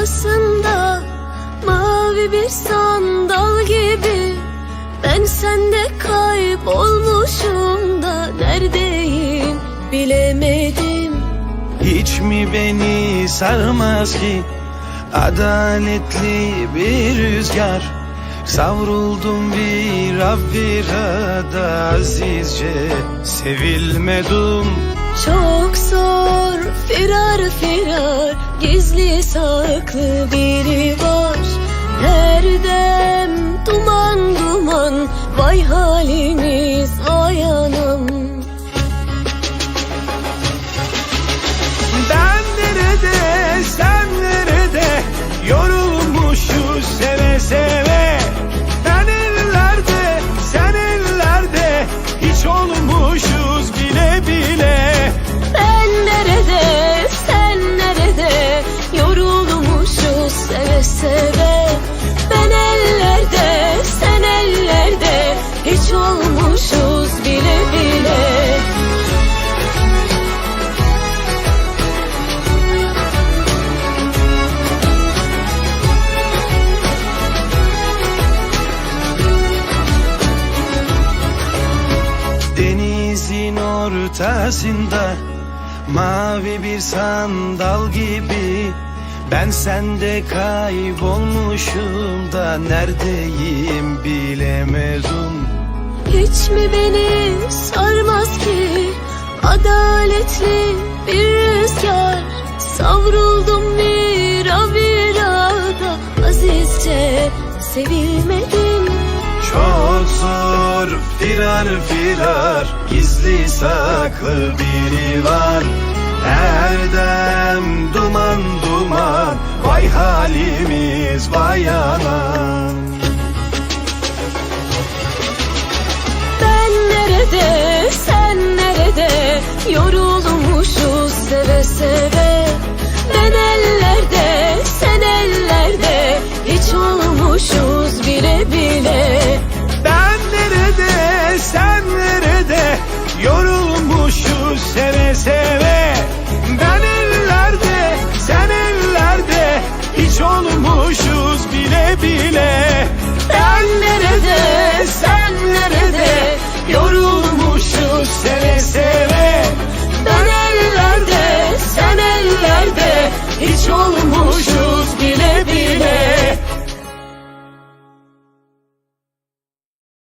ortasında Mavi bir sandal gibi Ben sende kaybolmuşum da Neredeyim bilemedim. Hiç mi beni sarmaz ki Adaletli bir rüzgar? Savruldum bir virada azizce. Sevilmedim Çok zor firar firar Gizli saklı biri var. Her dem duman duman Vay halimiz bile bile. Denizin ortasında Mavi bir sandal gibi Ben sende kaybolmuşum da Neredeyim bilemedim Hiç mi beni sarmaz ki? Adaletli bir rüzgar. Savruldum vira virada Azizce sevilmedim. Çok zor firar firar. Gizli saklı biri var. Her dem duman duman. Vay halimiz vay anam Yorulmuşuz seve seve. Ben ellerde sen ellerde. Hiç olmuşuz bile bile. Ben nerede sen nerede? Yorulmuşuz seve seve Ben